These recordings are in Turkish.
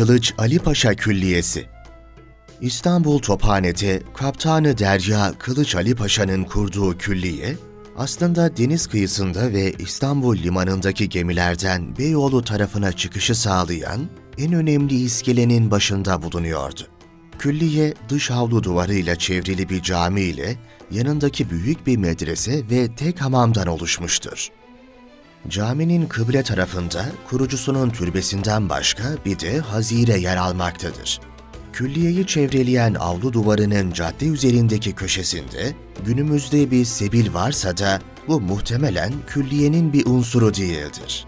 Kılıç Ali Paşa Külliyesi İstanbul Tophane'de Kaptanı Derya Kılıç Ali Paşa'nın kurduğu külliye, aslında deniz kıyısında ve İstanbul limanındaki gemilerden Beyoğlu tarafına çıkışı sağlayan en önemli iskelenin başında bulunuyordu. Külliye dış havlu duvarıyla çevrili bir cami ile yanındaki büyük bir medrese ve tek hamamdan oluşmuştur. Caminin kıble tarafında kurucusunun türbesinden başka bir de hazire yer almaktadır. Külliyeyi çevreleyen avlu duvarının cadde üzerindeki köşesinde günümüzde bir sebil varsa da bu muhtemelen külliyenin bir unsuru değildir.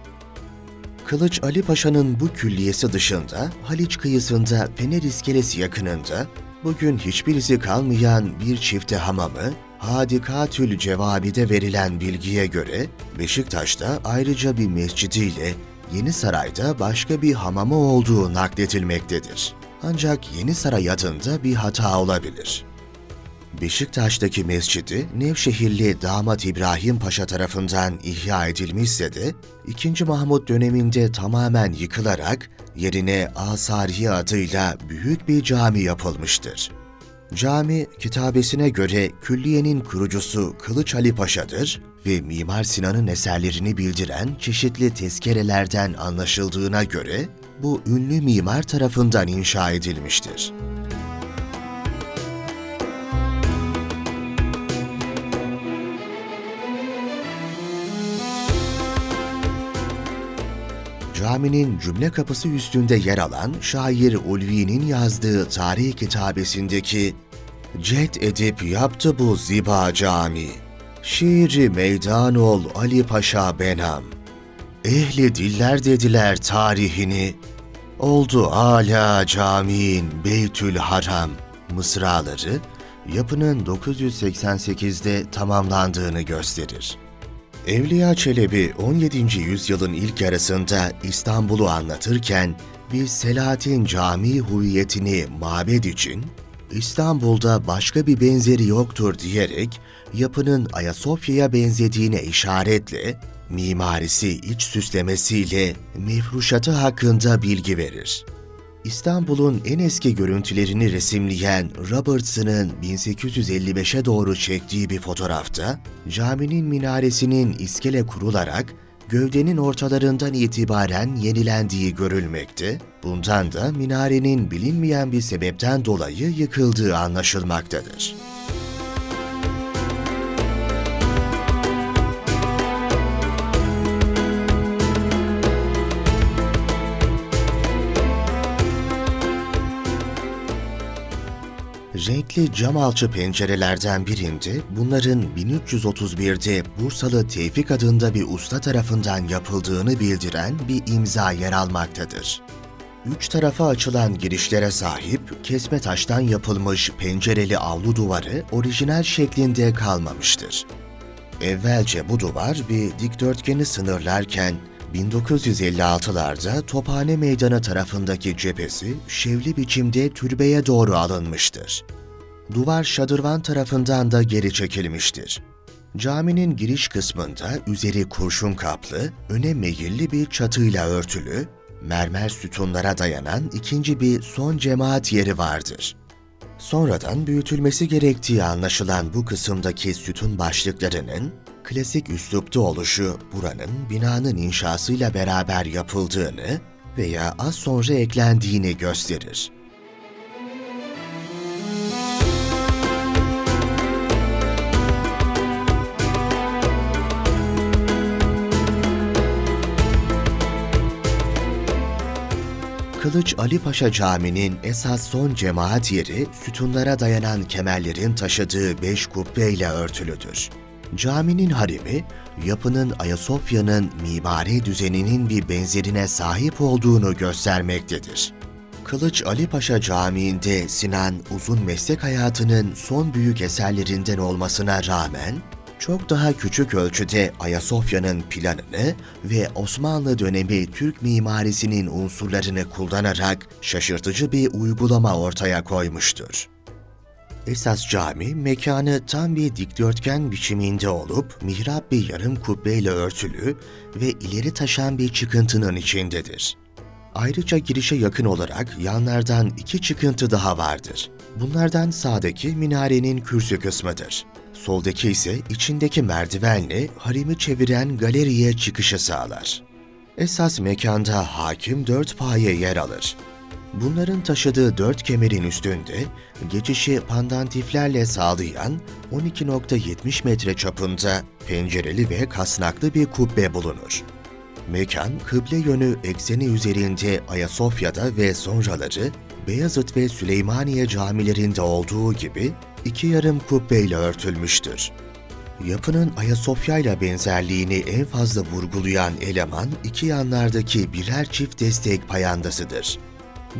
Kılıç Ali Paşa'nın bu külliyesi dışında Haliç kıyısında Fener İskelesi yakınında bugün hiçbirisi kalmayan bir çifte hamamı Hadikatül Cevabi'de verilen bilgiye göre Beşiktaş'ta ayrıca bir mescidiyle Yeni Saray'da başka bir hamamı olduğu nakledilmektedir. Ancak Yeni Saray adında bir hata olabilir. Beşiktaş'taki mescidi Nevşehirli damat İbrahim Paşa tarafından ihya edilmişse de 2. Mahmut döneminde tamamen yıkılarak yerine Asariye adıyla büyük bir cami yapılmıştır. Cami kitabesine göre külliyenin kurucusu Kılıç Ali Paşa'dır ve Mimar Sinan'ın eserlerini bildiren çeşitli tezkerelerden anlaşıldığına göre bu ünlü mimar tarafından inşa edilmiştir. Caminin cümle kapısı üstünde yer alan şair Ulvi'nin yazdığı tarih kitabesindeki Cet edip yaptı bu ziba cami. Şiiri meydan ol Ali Paşa benam. Ehli diller dediler tarihini. Oldu ala camiin Beytül Haram mısraları yapının 988'de tamamlandığını gösterir. Evliya Çelebi 17. yüzyılın ilk yarısında İstanbul'u anlatırken bir Selahattin Camii hüviyetini mabed için İstanbul'da başka bir benzeri yoktur diyerek yapının Ayasofya'ya benzediğine işaretle mimarisi iç süslemesiyle mefruşatı hakkında bilgi verir. İstanbul'un en eski görüntülerini resimleyen Robertson'ın 1855'e doğru çektiği bir fotoğrafta, caminin minaresinin iskele kurularak gövdenin ortalarından itibaren yenilendiği görülmekte, bundan da minarenin bilinmeyen bir sebepten dolayı yıkıldığı anlaşılmaktadır. Renkli cam alçı pencerelerden birinde bunların 1331'de Bursalı Tevfik adında bir usta tarafından yapıldığını bildiren bir imza yer almaktadır. Üç tarafa açılan girişlere sahip kesme taştan yapılmış pencereli avlu duvarı orijinal şeklinde kalmamıştır. Evvelce bu duvar bir dikdörtgeni sınırlarken 1956'larda Tophane Meydanı tarafındaki cephesi şevli biçimde türbeye doğru alınmıştır. Duvar şadırvan tarafından da geri çekilmiştir. Caminin giriş kısmında üzeri kurşun kaplı, öne meyilli bir çatıyla örtülü, mermer sütunlara dayanan ikinci bir son cemaat yeri vardır. Sonradan büyütülmesi gerektiği anlaşılan bu kısımdaki sütun başlıklarının klasik üslupta oluşu buranın binanın inşasıyla beraber yapıldığını veya az sonra eklendiğini gösterir. Kılıç Ali Paşa Camii'nin esas son cemaat yeri sütunlara dayanan kemerlerin taşıdığı beş kubbeyle örtülüdür. Caminin harimi, yapının Ayasofya'nın mimari düzeninin bir benzerine sahip olduğunu göstermektedir. Kılıç Ali Paşa Camii'nde Sinan uzun meslek hayatının son büyük eserlerinden olmasına rağmen çok daha küçük ölçüde Ayasofya'nın planını ve Osmanlı dönemi Türk mimarisinin unsurlarını kullanarak şaşırtıcı bir uygulama ortaya koymuştur. Esas cami mekanı tam bir dikdörtgen biçiminde olup mihrap bir yarım kubbeyle örtülü ve ileri taşan bir çıkıntının içindedir. Ayrıca girişe yakın olarak yanlardan iki çıkıntı daha vardır. Bunlardan sağdaki minarenin kürsü kısmıdır. Soldaki ise içindeki merdivenle harimi çeviren galeriye çıkışı sağlar. Esas mekanda hakim dört paye yer alır. Bunların taşıdığı dört kemerin üstünde geçişi pandantiflerle sağlayan 12.70 metre çapında pencereli ve kasnaklı bir kubbe bulunur. Mekan, kıble yönü ekseni üzerinde Ayasofya'da ve sonraları Beyazıt ve Süleymaniye camilerinde olduğu gibi iki yarım kubbeyle örtülmüştür. Yapının Ayasofya ile benzerliğini en fazla vurgulayan eleman iki yanlardaki birer çift destek payandasıdır.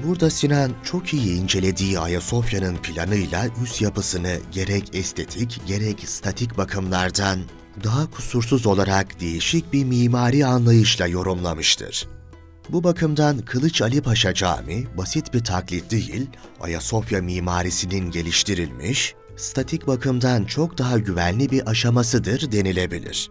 Burada Sinan çok iyi incelediği Ayasofya'nın planıyla üst yapısını gerek estetik gerek statik bakımlardan daha kusursuz olarak değişik bir mimari anlayışla yorumlamıştır. Bu bakımdan Kılıç Ali Paşa Camii basit bir taklit değil, Ayasofya mimarisinin geliştirilmiş, statik bakımdan çok daha güvenli bir aşamasıdır denilebilir.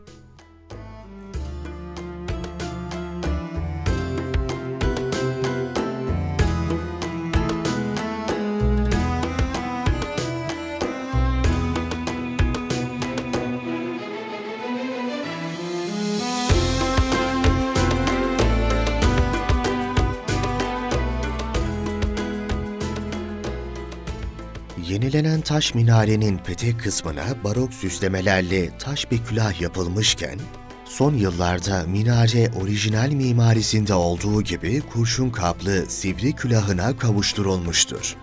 Yenilenen taş minarenin petek kısmına barok süslemelerle taş bir külah yapılmışken, son yıllarda minare orijinal mimarisinde olduğu gibi kurşun kaplı sivri külahına kavuşturulmuştur.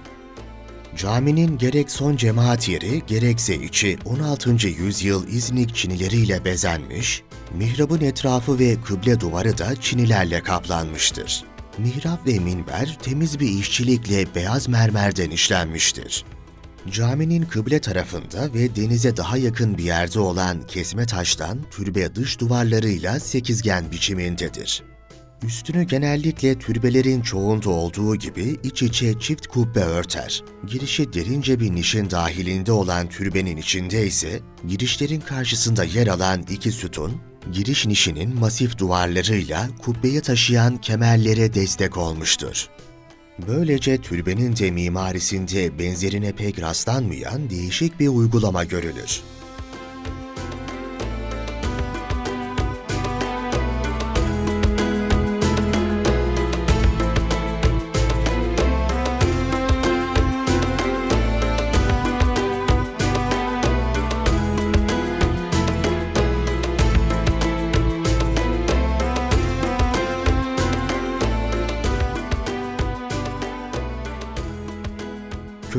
Caminin gerek son cemaat yeri gerekse içi 16. yüzyıl İznik çinileriyle bezenmiş, mihrabın etrafı ve kıble duvarı da çinilerle kaplanmıştır. Mihrap ve minber temiz bir işçilikle beyaz mermerden işlenmiştir. Caminin kıble tarafında ve denize daha yakın bir yerde olan kesme taştan türbe dış duvarlarıyla sekizgen biçimindedir. Üstünü genellikle türbelerin çoğunda olduğu gibi iç içe çift kubbe örter. Girişi derince bir nişin dahilinde olan türbenin içinde ise girişlerin karşısında yer alan iki sütun, giriş nişinin masif duvarlarıyla kubbeyi taşıyan kemerlere destek olmuştur. Böylece türbenin de mimarisinde benzerine pek rastlanmayan değişik bir uygulama görülür.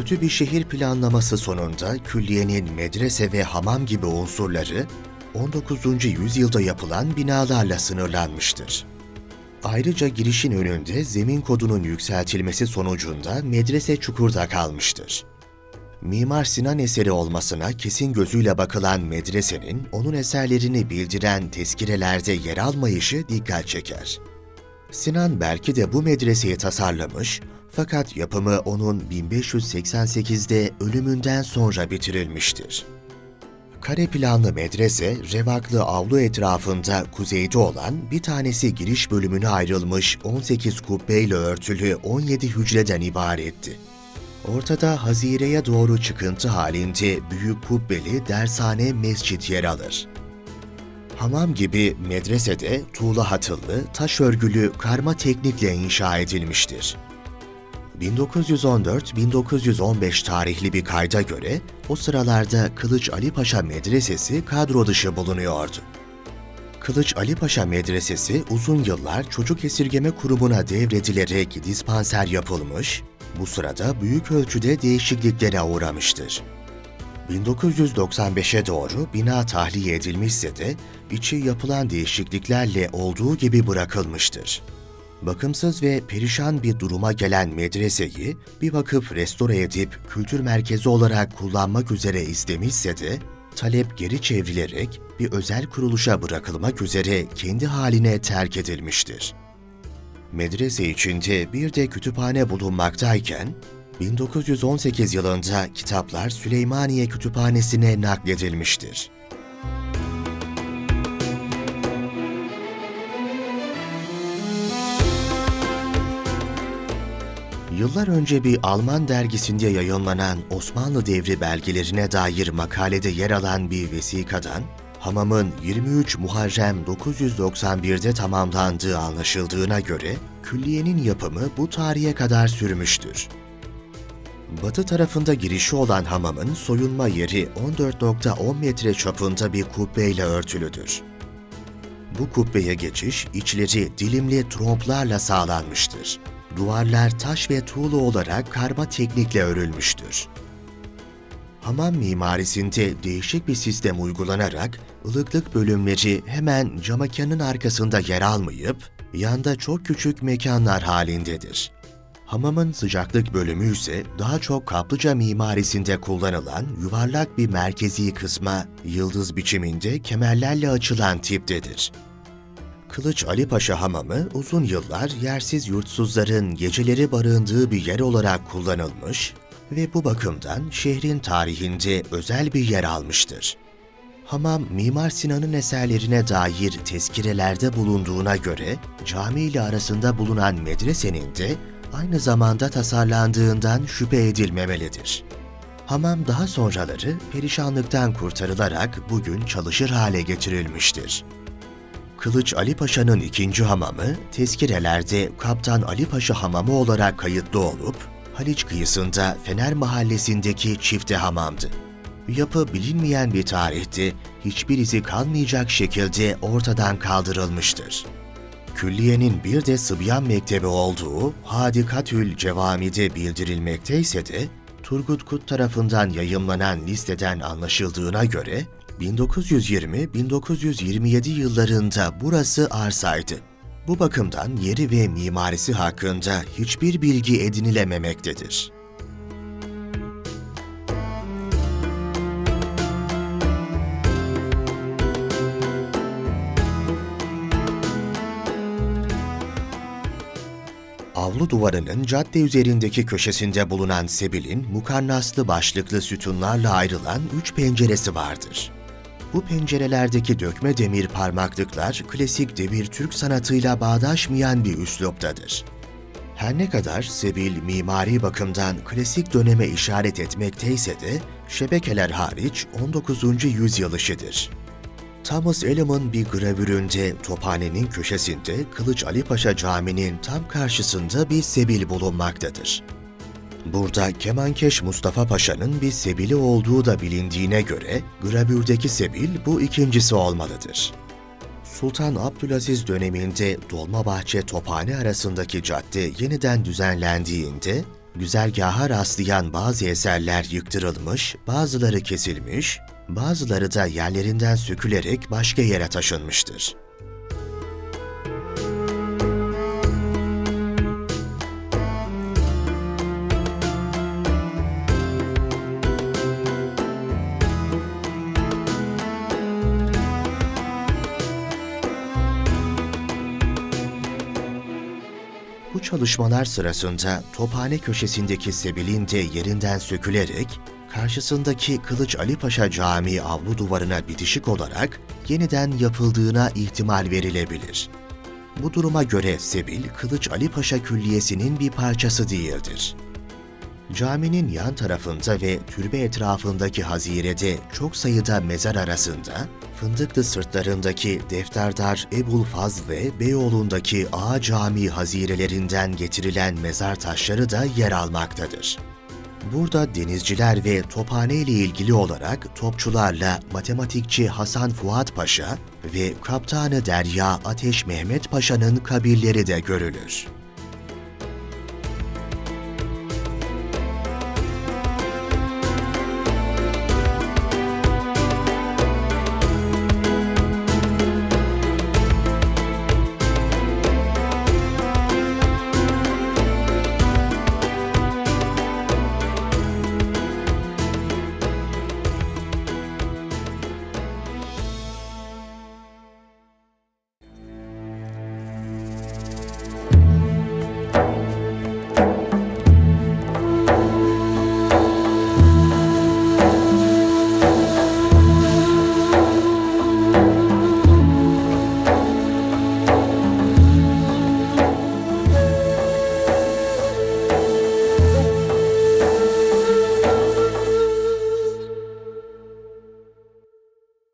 Kötü bir şehir planlaması sonunda külliyenin medrese ve hamam gibi unsurları 19. yüzyılda yapılan binalarla sınırlanmıştır. Ayrıca girişin önünde zemin kodunun yükseltilmesi sonucunda medrese çukurda kalmıştır. Mimar Sinan eseri olmasına kesin gözüyle bakılan medresenin onun eserlerini bildiren tezkirelerde yer almayışı dikkat çeker. Sinan belki de bu medreseyi tasarlamış fakat yapımı onun 1588'de ölümünden sonra bitirilmiştir. Kare planlı medrese, revaklı avlu etrafında kuzeyde olan bir tanesi giriş bölümüne ayrılmış 18 kubbeyle örtülü 17 hücreden ibaretti. Ortada hazireye doğru çıkıntı halinde büyük kubbeli dershane mescit yer alır. Hamam gibi medresede tuğla hatıllı, taş örgülü karma teknikle inşa edilmiştir. 1914-1915 tarihli bir kayda göre o sıralarda Kılıç Ali Paşa Medresesi kadro dışı bulunuyordu. Kılıç Ali Paşa Medresesi uzun yıllar çocuk esirgeme kurumuna devredilerek dispanser yapılmış, bu sırada büyük ölçüde değişikliklere uğramıştır. 1995'e doğru bina tahliye edilmişse de içi yapılan değişikliklerle olduğu gibi bırakılmıştır. Bakımsız ve perişan bir duruma gelen medreseyi bir vakıf restore edip kültür merkezi olarak kullanmak üzere istemişse de talep geri çevrilerek bir özel kuruluşa bırakılmak üzere kendi haline terk edilmiştir. Medrese içinde bir de kütüphane bulunmaktayken 1918 yılında kitaplar Süleymaniye Kütüphanesi'ne nakledilmiştir. Yıllar önce bir Alman dergisinde yayınlanan Osmanlı devri belgelerine dair makalede yer alan bir vesikadan, hamamın 23 Muharrem 991'de tamamlandığı anlaşıldığına göre külliyenin yapımı bu tarihe kadar sürmüştür. Batı tarafında girişi olan hamamın soyunma yeri 14.10 metre çapında bir kubbeyle örtülüdür. Bu kubbeye geçiş içleri dilimli tromplarla sağlanmıştır. Duvarlar taş ve tuğla olarak karma teknikle örülmüştür. Hamam mimarisinde değişik bir sistem uygulanarak ılıklık bölümleri hemen camakanın arkasında yer almayıp yanda çok küçük mekanlar halindedir. Hamamın sıcaklık bölümü ise daha çok kaplıca mimarisinde kullanılan yuvarlak bir merkezi kısma yıldız biçiminde kemerlerle açılan tiptedir. Kılıç Ali Paşa Hamamı uzun yıllar yersiz yurtsuzların geceleri barındığı bir yer olarak kullanılmış ve bu bakımdan şehrin tarihinde özel bir yer almıştır. Hamam, Mimar Sinan'ın eserlerine dair tezkirelerde bulunduğuna göre cami ile arasında bulunan medresenin de aynı zamanda tasarlandığından şüphe edilmemelidir. Hamam daha sonraları perişanlıktan kurtarılarak bugün çalışır hale getirilmiştir. Kılıç Ali Paşa'nın ikinci hamamı tezkirelerde Kaptan Ali Paşa Hamamı olarak kayıtlı olup Haliç kıyısında Fener Mahallesi'ndeki çifte hamamdı. Yapı bilinmeyen bir tarihte hiçbir izi kalmayacak şekilde ortadan kaldırılmıştır. Külliyenin bir de Sıbyan Mektebi olduğu Hadikatül Cevami'de bildirilmekte ise de Turgut Kut tarafından yayımlanan listeden anlaşıldığına göre 1920-1927 yıllarında burası arsaydı. Bu bakımdan yeri ve mimarisi hakkında hiçbir bilgi edinilememektedir. Avlu duvarının cadde üzerindeki köşesinde bulunan sebilin mukarnaslı başlıklı sütunlarla ayrılan üç penceresi vardır. Bu pencerelerdeki dökme demir parmaklıklar klasik devir Türk sanatıyla bağdaşmayan bir üsluptadır. Her ne kadar sebil mimari bakımdan klasik döneme işaret etmekteyse de şebekeler hariç 19. yüzyıl işidir. Thomas Ellam'ın bir gravüründe tophanenin köşesinde Kılıç Ali Paşa Camii'nin tam karşısında bir sebil bulunmaktadır. Burada Kemankeş Mustafa Paşa'nın bir sebili olduğu da bilindiğine göre gravürdeki sebil bu ikincisi olmalıdır. Sultan Abdülaziz döneminde Dolmabahçe Tophane arasındaki cadde yeniden düzenlendiğinde güzergaha rastlayan bazı eserler yıktırılmış, bazıları kesilmiş, bazıları da yerlerinden sökülerek başka yere taşınmıştır. Bu çalışmalar sırasında Tophane köşesindeki sebilin de yerinden sökülerek karşısındaki Kılıç Ali Paşa Camii avlu duvarına bitişik olarak yeniden yapıldığına ihtimal verilebilir. Bu duruma göre sebil Kılıç Ali Paşa Külliyesi'nin bir parçası değildir. Caminin yan tarafında ve türbe etrafındaki hazirede çok sayıda mezar arasında Fındıklı sırtlarındaki Defterdar Ebul Fazl ve Beyoğlu'ndaki Ağa Camii hazirelerinden getirilen mezar taşları da yer almaktadır. Burada denizciler ve tophane ile ilgili olarak topçularla matematikçi Hasan Fuat Paşa ve kaptanı Derya Ateş Mehmet Paşa'nın kabirleri de görülür.